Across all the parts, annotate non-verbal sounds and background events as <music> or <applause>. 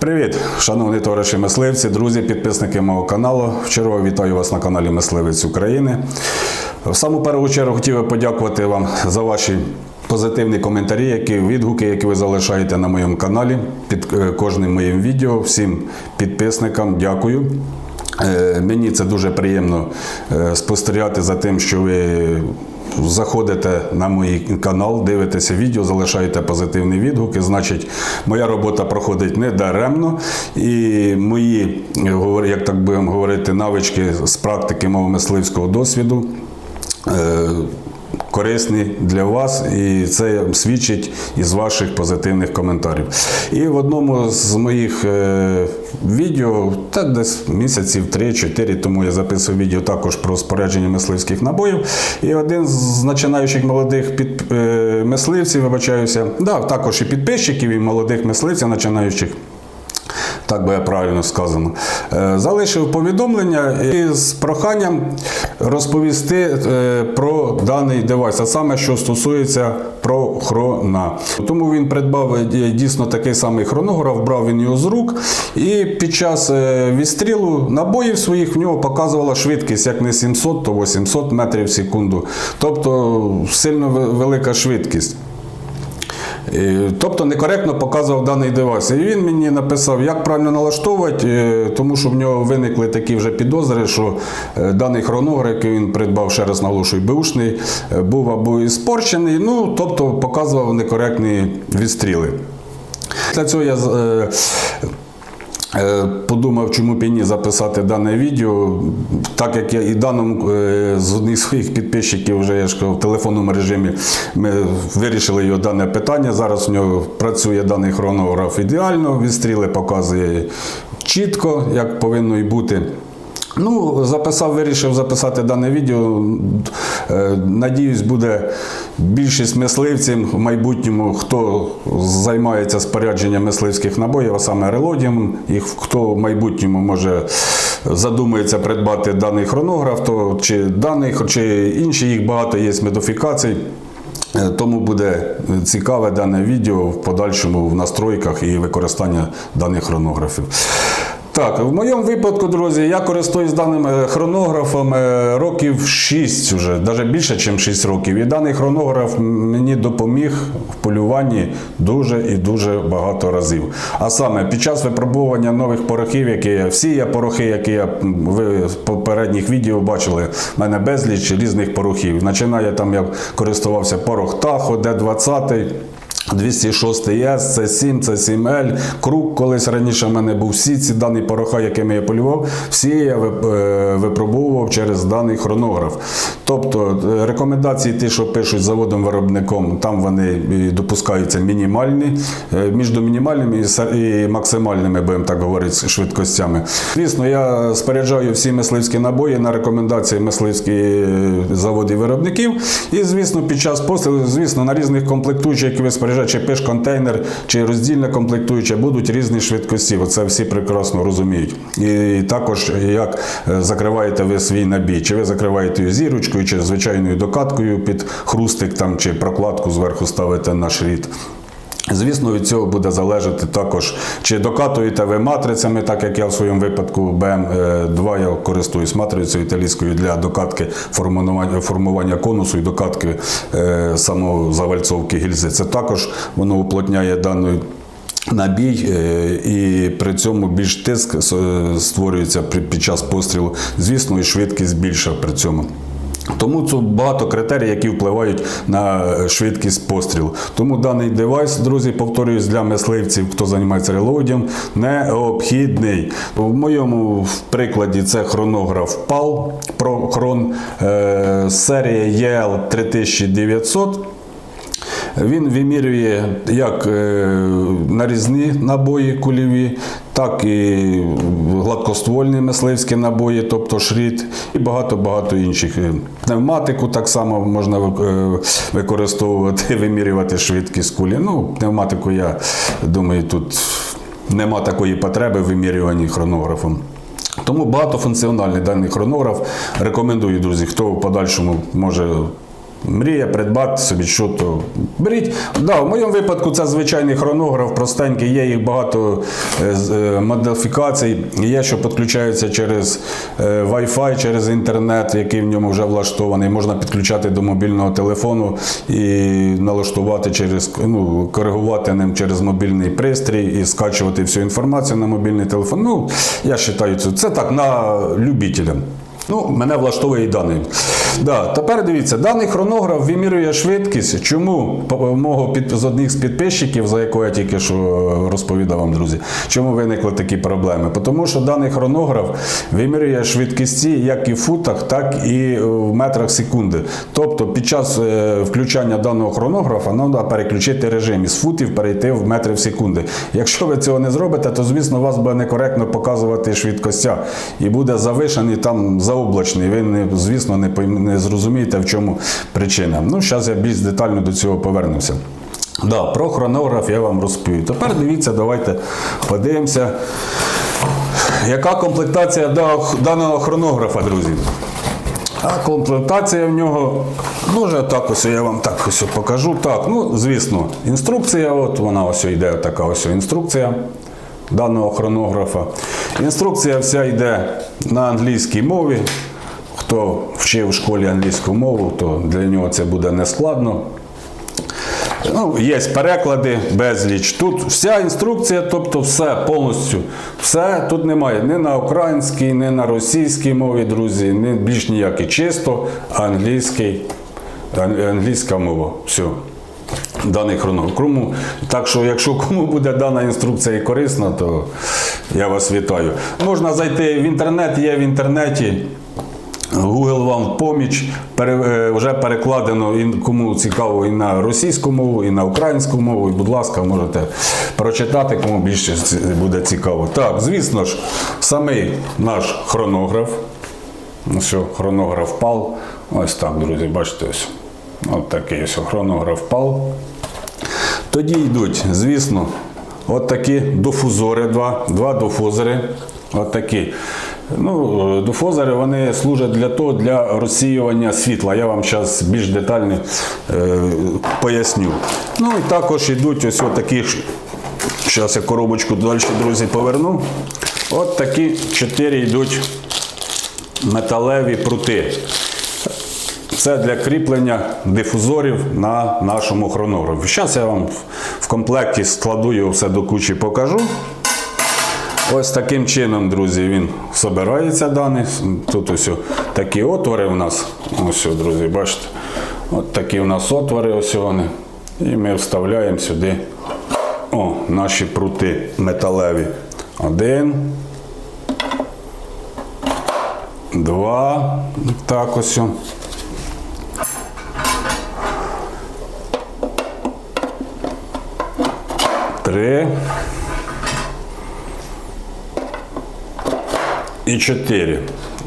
Привіт, шановні товариші мисливці, друзі, підписники мого каналу. Вчора вітаю вас на каналі Мисливець України. В саму першу чергу хотів би подякувати вам за ваші позитивні коментарі, які відгуки, які ви залишаєте на моєму каналі під е, кожним моїм відео. Всім підписникам дякую. Е, Мені це дуже приємно е, спостерігати за тим, що ви заходите на мій канал, дивитеся відео, залишаєте позитивні відгуки. Значить, моя робота проходить не даремно. І мої, е, як так будемо говорити, навички з практики мого мисливського досвіду. Корисні для вас, і це свідчить із ваших позитивних коментарів. І в одному з моїх е, відео, так десь місяців 3-4 тому я записував відео також про спорядження мисливських набоїв. І один з починаючих молодих під, е, мисливців, вибачаюся, да, також і підписчиків, і молодих мисливців починаючих. Так би я правильно сказано, Е, залишив повідомлення з проханням розповісти е, про даний девайс, а саме що стосується про хрона. Тому він придбав е, дійсно такий самий хронограф, брав він його з рук, і під час відстрілу набоїв своїх в нього показувала швидкість як не 700, то 800 метрів в секунду. Тобто сильно велика швидкість. Е, Тобто некоректно показував даний девайс. І він мені написав, як правильно налаштовувати, е, тому що в нього виникли такі вже підозри, що е, даний хронограф, який він придбав, ще раз наголошую, бушний, був або іспорчений, ну, тобто показував некоректні відстріли. Для цього я Подумав, чому б і ні записати дане відео, так як я і даному е, з одних своїх підписчиків вже я ж в телефонному режимі ми вирішили його дане питання. Зараз у нього працює даний хронограф ідеально, відстріли показує чітко, як повинно і бути. Ну, записав, вирішив записати дане відео. Е, Надіюсь, буде більшість мисливців в майбутньому, хто займається спорядженням мисливських набоїв, а саме релодієм, і хто в майбутньому може задумається придбати даний хронограф, то чи даний, чи інші, їх багато є модифікацій. Е, Тому буде цікаве дане відео в подальшому в настройках і використання даних хронографів. Так, в моєму випадку, друзі, я користуюсь даним е, хронографом е, років 6 вже, навіть більше, ніж 6 років. І даний хронограф мені допоміг в полюванні дуже і дуже багато разів. А саме під час випробування нових порохів, які всі я порохи, які я ви з попередніх відео бачили, в мене безліч різних порохів. Починає там я користувався порох Тахо, Д-20. 206 ЄС, С7, С7Л, Круг колись раніше в мене був всі ці дані пороха, якими я полював, всі я е, випробовував через даний хронограф. Тобто е, рекомендації, ті, що пишуть заводом-виробником, там вони допускаються мінімальні, е, між мінімальними і максимальними, будемо так говорити, швидкостями. Звісно, я споряджаю всі мисливські набої на рекомендації мисливських заводів виробників. І, звісно, під час пострілу, звісно, на різних комплектуючих, які ви споряджаєте, чи пиш-контейнер, чи роздільне комплектуюче, будуть різні швидкості. Оце всі прекрасно розуміють. І також, як е, закриваєте ви свій набій, чи ви закриваєте його чи звичайною докаткою під хрустик, там, чи прокладку зверху ставите на шріт. Звісно, від цього буде залежати також, чи докатуєте ви матрицями, так як я в своєму випадку БМ2 я користуюсь матрицею італійською для докатки формування, формування конусу і докатки е, самозавальцовки гільзи. Це також воно уплотняє дану набій, е, і при цьому більш тиск е, створюється під час пострілу. Звісно, і швидкість більша при цьому. Тому це багато критерій, які впливають на е, швидкість пострілу. Тому даний девайс, друзі, повторююсь, для мисливців, хто займається релоудом, необхідний. В моєму прикладі це хронограф PAL ProChron, е, серія EL 3900. Він вимірює як е, нарізні набої кульові, так і гладкоствольні мисливські набої, тобто шріт, і багато-багато інших. Е, Пневматику так само можна е, використовувати, <laughs> вимірювати швидкість кулі. Ну, пневматику, я думаю, тут нема такої потреби в вимірюванні хронографом. Тому багатофункціональний даний хронограф. Рекомендую, друзі, хто в подальшому може Мріє придбати собі що то беріть. Да, в моєму випадку це звичайний хронограф, простенький, є їх багато е, е, модифікацій. Є, що підключаються через е, Wi-Fi, через інтернет, який в ньому вже влаштований. Можна підключати до мобільного телефону і налаштувати через ну, коригувати ним через мобільний пристрій і скачувати всю інформацію на мобільний телефон. Ну, я вважаю, це, так на любителя. Ну, мене влаштовує і даний. Да, тепер дивіться, даний хронограф вимірює швидкість. Чому мого під, з одних з підписчиків, за якого я тільки що е, розповідав вам, друзі, чому виникли такі проблеми? Тому що даний хронограф вимірює швидкісті як і в футах, так і е, в метрах секунди. Тобто під час е, включання даного хронографа нам треба переключити режим із футів перейти в метри в секунди. Якщо ви цього не зробите, то звісно у вас буде некоректно показувати швидкостя і буде завишений там заоблачний. Ви звісно не не зрозумієте, в чому причина. Ну, зараз я більш детально до цього повернуся. Да, про хронограф я вам розповів. Тепер дивіться, давайте подивимося, яка комплектація даного хронографа, друзі. А комплектація в нього дуже так ось я вам так ось покажу. Так, ну звісно, інструкція, от вона ось йде така ось інструкція даного хронографа. Інструкція вся йде на англійській мові. Хто вчив в школі англійську мову, то для нього це буде нескладно. Ну, є переклади, безліч. Тут вся інструкція, тобто все повністю. Все тут немає ні на українській, ні на російській мові, друзі, ні більш ніякий. Чисто англійський, англійська мова. Все. Даний хронограф. Кому, так що, якщо кому буде дана інструкція корисна, то я вас вітаю. Можна зайти в інтернет, є в інтернеті. Google вам в поміч е, вже перекладено кому цікаво і на російську мову, і на українську мову. І, будь ласка, можете прочитати, кому більше буде цікаво. Так, звісно ж, самий наш хронограф. Ну, що, хронограф пал. Ось так, друзі, бачите, ось. От такий ось хронограф пал. Тоді йдуть, звісно, от такі дофузори, два, два дофузори. От такі. Ну, дофузори вони служать для того, для розсіювання світла. Я вам зараз більш детально е, поясню. Ну і також йдуть ось такі. Зараз я коробочку далі, друзі, поверну. От такі чотири йдуть металеві прути. Це для кріплення дифузорів на нашому хронографі. Зараз я вам в комплекті складу його все до кучі покажу. Ось таким чином, друзі, він збирається даний. Тут ось такі отвори у нас. Ось, друзі, бачите. От такі у нас отвори, ось вони. І ми вставляємо сюди о, наші прути металеві. Один. Два. Так ось. Три. І чотири.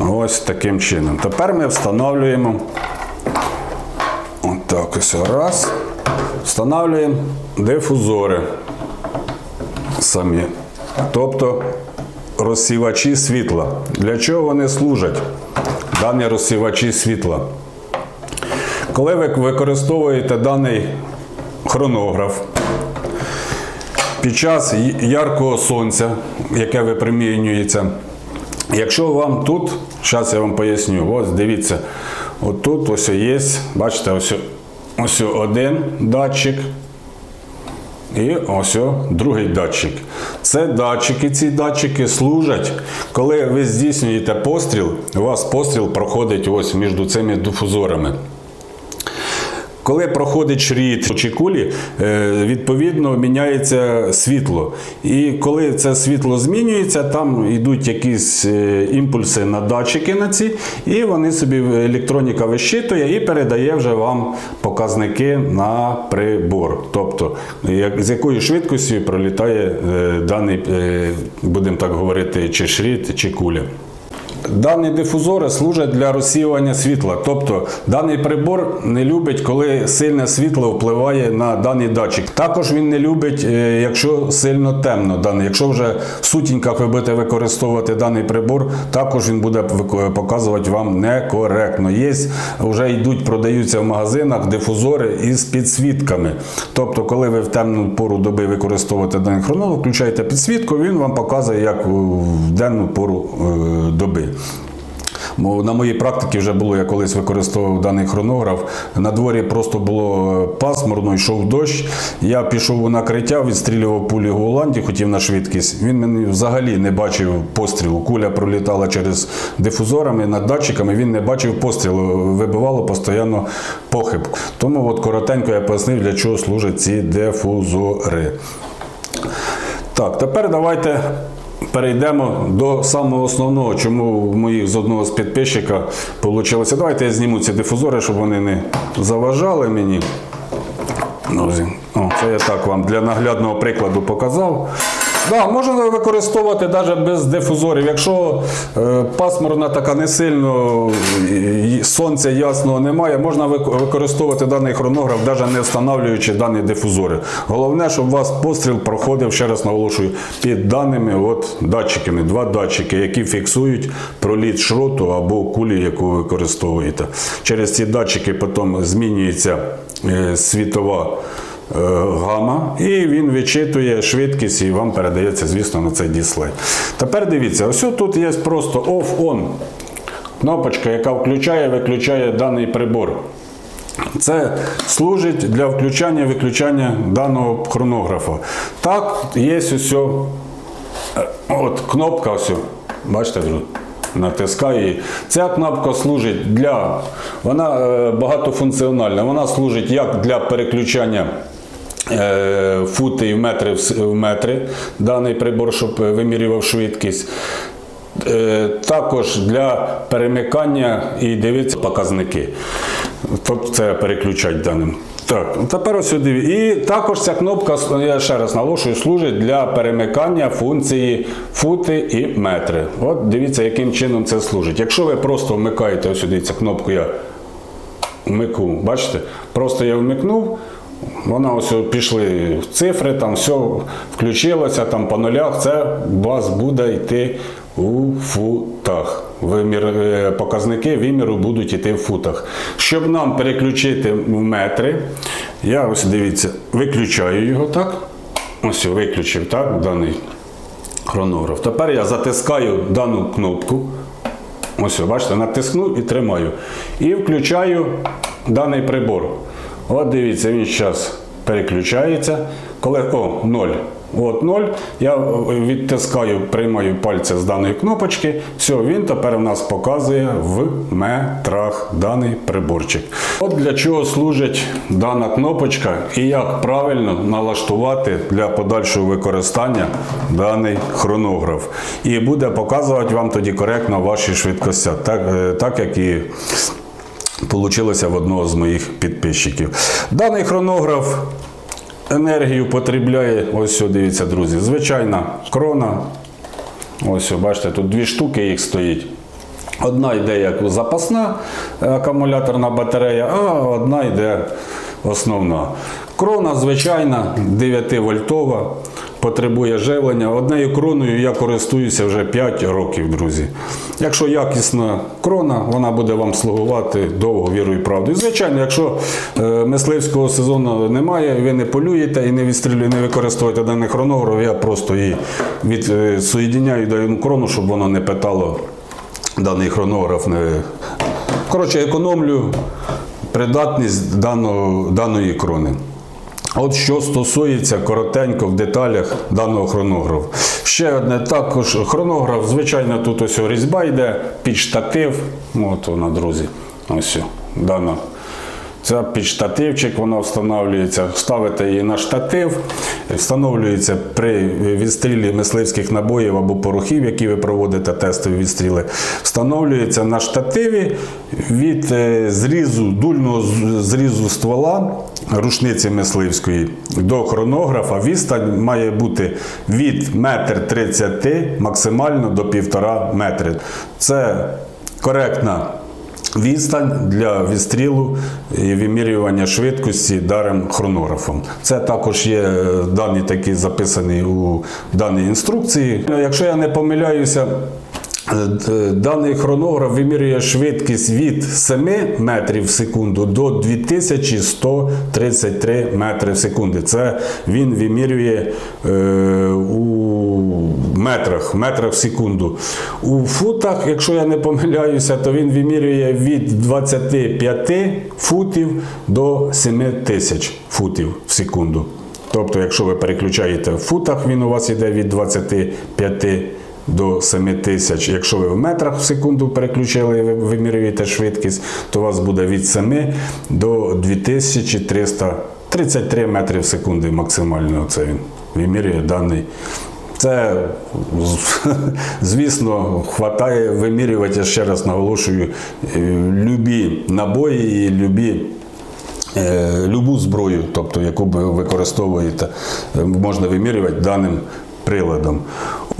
Ось таким чином. Тепер ми встановлюємо. Отак ось раз. Встановлюємо дифузори самі. Тобто розсівачі світла. Для чого вони служать? Дані розсівачі світла. Коли ви використовуєте даний хронограф, під час яркого сонця, яке випромінюється, якщо вам тут, зараз я вам поясню, ось дивіться, отут ось є, бачите, ось, ось один датчик. І ось другий датчик. Це датчики, ці датчики служать, коли ви здійснюєте постріл, у вас постріл проходить ось між цими дифузорами. Коли проходить шрід чи кулі, е, відповідно міняється світло. І коли це світло змінюється, там йдуть якісь е, імпульси на датчики на ці, і вони собі електроніка вищитує і передає вже вам показники на прибор. Тобто, з якою швидкістю пролітає е, даний, е, будемо так говорити, чи шрід, чи куля. Дані дифузори служать для розсіювання світла. Тобто даний прибор не любить, коли сильне світло впливає на даний датчик. Також він не любить, е, якщо сильно темно. Даний. Якщо вже в сутінках ви будете використовувати даний прибор, також він буде показувати вам некоректно. Є, вже йдуть, продаються в магазинах дифузори із підсвітками. Тобто, коли ви в темну пору доби використовуєте даний хронолог, включаєте підсвітку, він вам показує, як в денну пору е, доби. На моїй практиці вже було, я колись використовував даний хронограф. На дворі просто було пасмурно, йшов дощ. Я пішов у накриття, відстрілював пулі Голландії, хотів на швидкість. Він мені взагалі не бачив пострілу. Куля пролітала через дифузорами над датчиками, він не бачив пострілу, вибивало постійно похибку. Тому от коротенько я пояснив, для чого служать ці дифузори. Так, тепер давайте перейдемо до самого основного, чому в з одного з підписчика вийшло. Давайте я зніму ці дифузори, щоб вони не заважали мені. О, це я так вам для наглядного прикладу показав. Да, можна використовувати навіть без дифузорів. Якщо е, пасмурна така не сильно, сонця ясного немає, можна використовувати даний хронограф, навіть не встановлюючи дані дифузори. Головне, щоб у вас постріл проходив, ще раз наголошую, під даними от, датчиками, два датчики, які фіксують проліт шроту або кулі, яку ви використовуєте. Через ці датчики потім змінюється е, світова гама, і він вичитує швидкість і вам передається, звісно, на цей дисплей. Тепер дивіться, ось тут є просто off-on. Кнопочка, яка включає, виключає даний прибор. Це служить для включання виключання даного хронографа. Так, є ось е, от кнопка ось. Бачите, друзі? натискаю її. Ця кнопка служить для, вона е, багатофункціональна. Вона служить як для переключання е, фути і в метри в метри, даний прибор, щоб е, вимірював швидкість. Е, Також для перемикання і дивитися показники. Це переключать даним. Так, тепер ось сюди. І також ця кнопка, я ще раз наголошую, служить для перемикання функції фути і метри. От дивіться, яким чином це служить. Якщо ви просто вмикаєте ось сюди цю кнопку, я вмикну, бачите? Просто я вмикнув, вона ось пішли цифри, там все включилося там по нулях, це у вас буде йти у футах. Вимір, е, показники виміру будуть йти в футах. Щоб нам переключити в метри, я ось дивіться, виключаю його так. Ось виключив так, даний хронограф. Тепер я затискаю дану кнопку. Ось, бачите, натиснув і тримаю. І включаю даний прибор. От дивіться, він зараз переключається. Коли о, 0. От 0. Я відтискаю, приймаю пальця з даної кнопочки. Все, він тепер у нас показує в метрах даний приборчик. От для чого служить дана кнопочка і як правильно налаштувати для подальшого використання даний хронограф. І буде показувати вам тоді коректно ваші швидкості, так, е, так як і Получилося в одного з моїх підписчиків. Даний хронограф енергію потребляє, ось дивіться, друзі, звичайна крона. Ось, бачите, тут дві штуки їх стоїть. Одна йде як запасна акумуляторна батарея, а одна йде основна. Крона звичайна, 9 вольтова, потребує живлення. Однею кроною я користуюся вже 5 років, друзі. Якщо якісна крона, вона буде вам слугувати довго вірою і правдою. Звичайно, якщо е, мисливського сезону немає, ви не полюєте і не відстрілюєте, не використовуєте даний хронограф, я просто її відсоєдіняю даю крону, щоб воно не питало даний хронограф. Не... Коротше, економлю придатність даного, даної крони. От що стосується коротенько в деталях даного хронографу. Ще одне також хронограф, звичайно, тут ось різьба йде під штатив. От вона, друзі. Ось дана. Це під штативчик, вона встановлюється, ставите її на штатив, встановлюється при відстрілі мисливських набоїв або порохів, які ви проводите тестові відстріли. Встановлюється на штативі від е, зрізу, дульного зрізу ствола рушниці мисливської до хронографа відстань має бути від 1,30 м максимально до 1,5 метри. Це коректна відстань для відстрілу і вимірювання швидкості даром хронографом. Це також є е, дані такі записані у даній інструкції. Якщо я не помиляюся, Даний хронограф вимірює швидкість від 7 метрів в секунду до 2133 метри в секунду. Це він вимірює е, у метрах, метрах в секунду. У футах, якщо я не помиляюся, то він вимірює від 25 футів до 7 тисяч футів в секунду. Тобто, якщо ви переключаєте в футах, він у вас йде від 25 до 7 тисяч. Якщо ви в метрах в секунду переключили і вимірюєте швидкість, то у вас буде від 7 до 2333 метри в секунду максимально. Це вимірює даний. Це, звісно, хватає вимірювати, я ще раз наголошую, е, любі набої і любі е, любу зброю, тобто яку ви використовуєте, е, можна вимірювати даним приладом.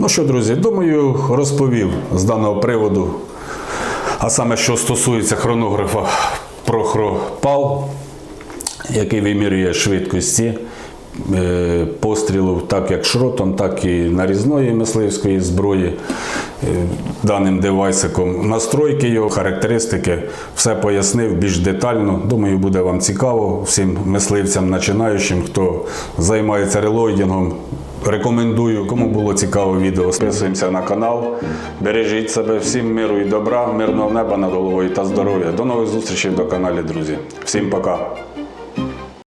Ну що, друзі, думаю, розповів з даного приводу, а саме що стосується хронографа про хропал, який вимірює швидкості е, пострілу, так як шротом, так і нарізної мисливської зброї е, даним девайсиком. Настройки його, характеристики, все пояснив більш детально. Думаю, буде вам цікаво всім мисливцям, починаючим, хто займається релойдингом. Рекомендую, кому було цікаво відео, підписуємося на канал. Бережіть себе, всім миру і добра, мирного неба над головою та здоров'я. До нових зустрічей до каналі, друзі. Всім пока.